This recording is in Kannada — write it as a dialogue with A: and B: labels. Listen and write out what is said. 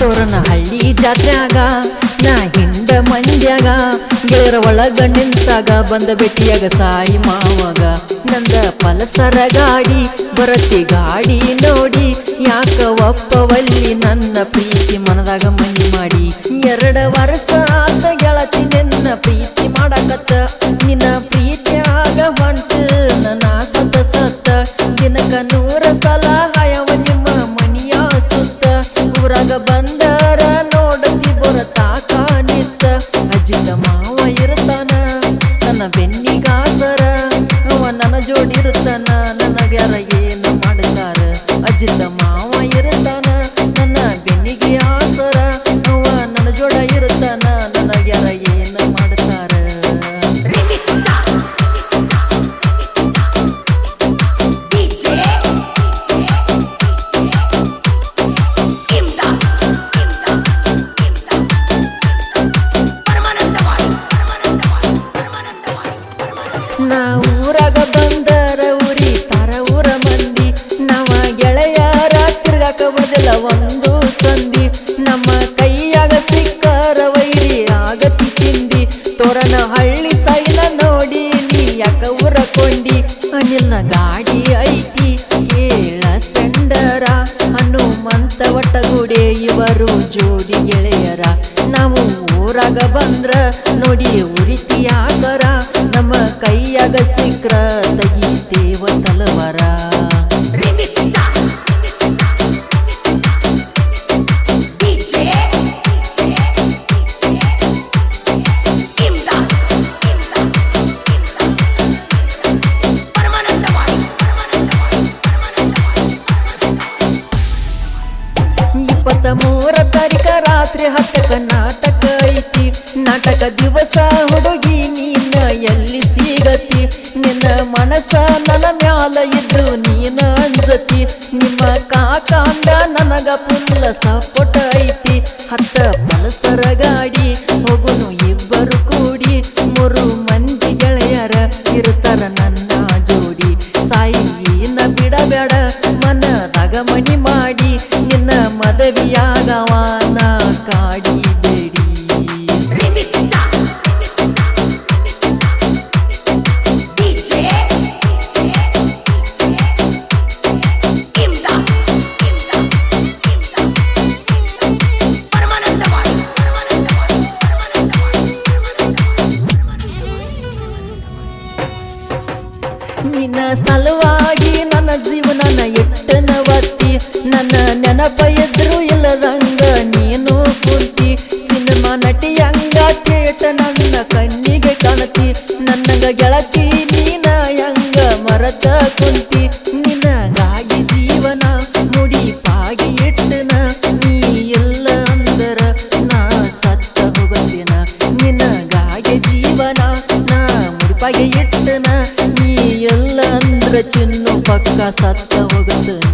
A: ಜಾತ್ರ್ಯಾಗ, ನಾ ಹಿಂದ ಮಂಡ್ಯಾಗ ಗೆಳರ ಒಳಗ ನಿಂತಾಗ, ಬಂದ ಭೇಟಿಯಾಗ ಸಾಯಿ ಮಾವಾಗ. ನಂದ ಪಲಸರ ಗಾಡಿ, ಬರತಿ ಗಾಡಿ ನೋಡಿ, ಯಾಕ ಒಪ್ಪವಲ್ಲಿ ನನ್ನ ಪ್ರೀತಿ ಮನದಾಗ ಮನಿ ಮಾಡಿ. ಎರಡ ವರ್ಷ ಆತ ಗೆಳತಿ ನಿನ್ನ ಪ್ರೀತಿ ಮಾಡಕತ್ತ, ನಿನ್ನ ಪ್ರೀತಿಯಾಗ ಹೊಂಟ, ನನ್ನ ಸತ್ತ ಸತ್ತ, ದಿನಕ ನೂರ ಸಲ ತೋರನ ಹಳ್ಳಿ ಸೈನ ನೋಡಿ, ನೀ ಯಾಕ ಊರ ಕೊಂಡಿ? ಅನಿಲ್ನ ಗಾಡಿ ಐತಿ, ಕೇಳ ಸ್ಪೆಂಡರ ಹನುಮಂತ ಒಟ್ಟಗೂಡೆ ಇವರು ಜೋಡಿ ಗೆಳೆಯರ. ನಾವು ಊರಾಗ ಬಂದ್ರ ನೋಡಿ ಉರಿತಿಯಾಗರ ನಮ್ಮ ಕೈಯಾಗ ಸಿಕ್ರ ರಾತ್ರಿ ಹತ್ತಕ ನಾಟಕ ಐತಿ. ನಾಟಕ ದಿವಸ ಹುಡುಗಿ ನೀನ ಎಲ್ಲಿ ಸಿಗತಿ? ನಿನ್ನ ಮನಸ ನನ್ನ ಮ್ಯಾಲ ಇದ್ದು ನೀನ ಅಂಜತಿ. ನಿಮ್ಮ ಕಾಕಾಂದ ನನಗ ಪುಲ್ಲ ಸಪೋಟ ಐತಿ. ಹತ್ತ ಪಲಸರ ಗಾಡಿ ಹೋಗುನು ಇಬ್ಬರು ಕೂಡಿ. ಮೂರು ಮಂದಿ ಗೆಳೆಯರ ಇರ್ತಾರ ನನ್ನ ಜೋಡಿ. ಸಾಯಿನ ಬಿಡಬೇಡ ಮನದಾಗ ಮಣಿ ಮಾಡಿ. ನಿನ್ನ ಸಲುವಾಗಿ ನನ್ನ ಜೀವನನ ಎಟ್ಟನ ಒತ್ತಿ, ನನ್ನ ನೆನಪ ಎದ್ರು ಇಲ್ಲದಂಗ ನೀನು ಕುಂತಿ. ಸಿನಿಮಾ ನಟಿಯಂಗ ಕೇಟ ನನ್ನ ಕಣ್ಣಿಗೆ ಕಾಣತಿ ನನ್ನಂಗ ಗೆಳತಿ ನೀನ ಹೆಂಗ ಮರತ ಕುಂತಿ. ನಿನಗಾಗಿ ಜೀವನ ಮುಡಿಪಾಗಿ ಇಟ್ಟನ, ನೀ ಎಲ್ಲ ಅಂದರ ನಾ ಸತ್ತ ಹೋಗತ್ತಿನ. ನಿನಗಾಗಿ ಜೀವನ ನಾ ಮುಡಿಪಾಗಿ ಇಟ್ಟನ ಚಿನ್ನು ಪಕ್ಕ ಸತ್ತ ಹೋಗತ್ತ.